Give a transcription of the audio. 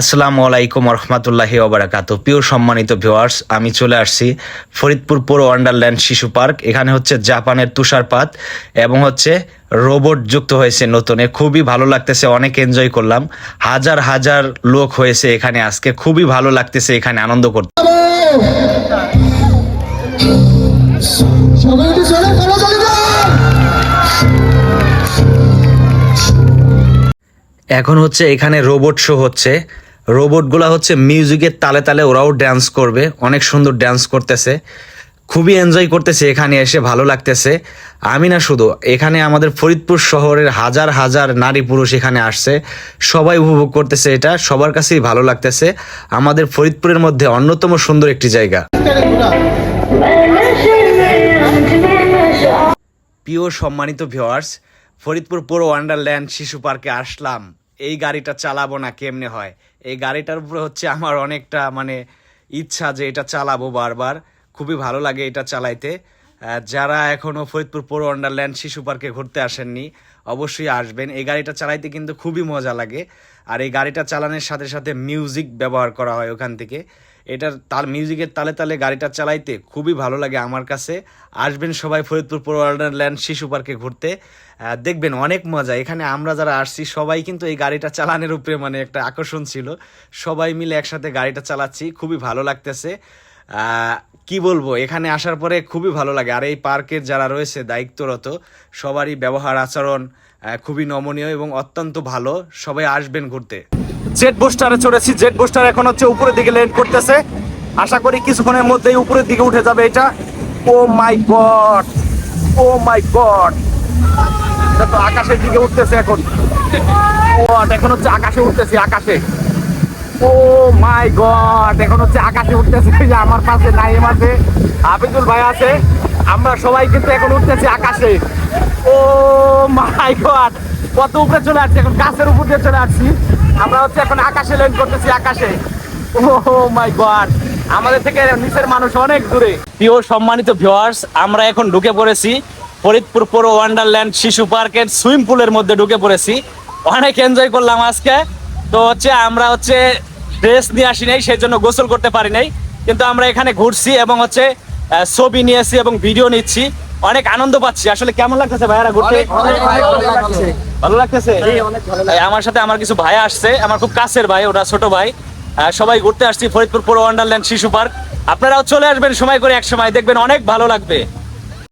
আসসালামু আলাইকুম রহমতুল্লাহি ওবরাকাত। প্রিয় সম্মানিত ভিউয়ার্স, আমি চলে আসছি ফরিদপুর পৌর ওয়ান্ডারল্যান্ড শিশু পার্ক। এখানে হচ্ছে জাপানের তুষারপাত এবং হচ্ছে রোবট যুক্ত হয়েছে নতুনে। খুবই ভালো লাগতেছে, অনেক এনজয় করলাম। হাজার হাজার লোক হয়েছে এখানে আজকে। খুবই ভালো লাগতেছে এখানে, আনন্দ করতে। এখন হচ্ছে এখানে রোবট শো হচ্ছে। রোবটগুলা হচ্ছে মিউজিকের তালে তালে ওরাও ড্যান্স করবে। অনেক সুন্দর ড্যান্স করতেছে। খুবই এনজয় করতেছে এখানে এসে, ভালো লাগতেছে। আমি না শুধু, এখানে আমাদের ফরিদপুর শহরের হাজার হাজার নারী পুরুষ এখানে আসছে। সবাই উপভোগ করতেছে এটা, সবার কাছেই ভালো লাগতেছে। আমাদের ফরিদপুরের মধ্যে অন্যতম সুন্দর একটি জায়গা। প্রিয় সম্মানিত ভিওয়ার্স ফরিদপুর পৌর ওয়ান্ডারল্যান্ড শিশু পার্কে আসলাম। এই গাড়িটা চালাবো না কেমনে হয়? এই গাড়িটার উপরে হচ্ছে আমার অনেকটা মানে ইচ্ছা যে এটা চালাবো বারবার। খুবই ভালো লাগে এটা চালাইতে। যারা এখনও ফরিদপুর পৌর ওয়ান্ডারল্যান্ড শিশু পার্কে ঘুরতে আসেননি, অবশ্যই আসবেন। এই গাড়িটা চালাইতে কিন্তু খুবই মজা লাগে। আর এই গাড়িটা চালানোর সাথে সাথে মিউজিক ব্যবহার করা হয় ওখান থেকে। এটার তাল, মিউজিকের তালে তালে গাড়িটা চালাইতে খুবই ভালো লাগে আমার কাছে। আসবেন সবাই ফরিদপুর পৌর ওয়ান্ডারল্যান্ড শিশু পার্কে ঘুরতে। দেখবেন অনেক মজা। এখানে আমরা যারা আসছি, সবাই কিন্তু এই গাড়িটা চালানোর উপরে মানে একটা আকর্ষণ ছিল। সবাই মিলে একসাথে গাড়িটা চালাচ্ছি, খুবই ভালো লাগতেছে। কি বলব, এখানে আসার পরে খুবই ভালো লাগে। আর এই পার্কের যারা রয়েছে, দায়িত্বরত, সবারই ব্যবহার, আচরণ খুবই নমনীয় এবং অত্যন্ত ভালো। সবাই আসবেন ঘুরতে। জেট বুস্টারে চড়েছি, জেট বুস্টার এখন হচ্ছে উপরের দিকে ল্যান্ড করতেছে। আশা করি কিছুক্ষণের মধ্যেই উপরের দিকে উঠে যাবে এটা। Oh my God, oh my God. এটা তো আকাশের দিকে উঠতেছে এখন। What? এখন হচ্ছে আকাশে উঠতেছে, আকাশে। ও মাই গড, এখন হচ্ছে আকাশে উঠতেছে। যে আমার পাশে নাইম আছে হাফিজুল ভাই আছে। আমরা সবাই কিন্তু এখন উঠতেছি আকাশে। Oh my God. কত উপরে চলে আসছি এখন গাছের উপর দিয়ে চলে আসছি। আমরা হচ্ছে এখন আকাশে ল্যান্ড করতেছি আকাশে। ও মাই গড আমাদের থেকে নিচের মানুষ অনেক দূরে। প্রিয় সম্মানিত ভিউয়ার্স আমরা এখন ঢুকে পড়েছি ফরিদপুর পৌর ওয়ান্ডারল্যান্ড শিশু পার্কের সুইমিং পুলের মধ্যে ঢুকে পড়েছি। অনেক এনজয় করলাম আজকে। তো হচ্ছে আমরা হচ্ছে ড্রেস নিয়ে আসি নাই সেই জন্য গোসল করতে পারি নাই। কিন্তু আমরা এখানে ঘুরছি এবং হচ্ছে আহ, ছবি নিয়েছি এবং ভিডিও নিচ্ছি। অনেক আনন্দ পাচ্ছি। আসলে কেমন লাগতেছে ভাইয়ারা ঘুরতে? ভালো লাগতেছে? আমার সাথে আমার কিছু ভাই আসছে আমার খুব কাছের ভাই ওরা ছোট ভাই। সবাই ঘুরতে আসছি ফরিদপুর পুরো ওয়ান্ডারল্যান্ড শিশু পার্ক। আপনারাও চলে আসবেন সময় করে এক সময় দেখবেন অনেক ভালো লাগবে।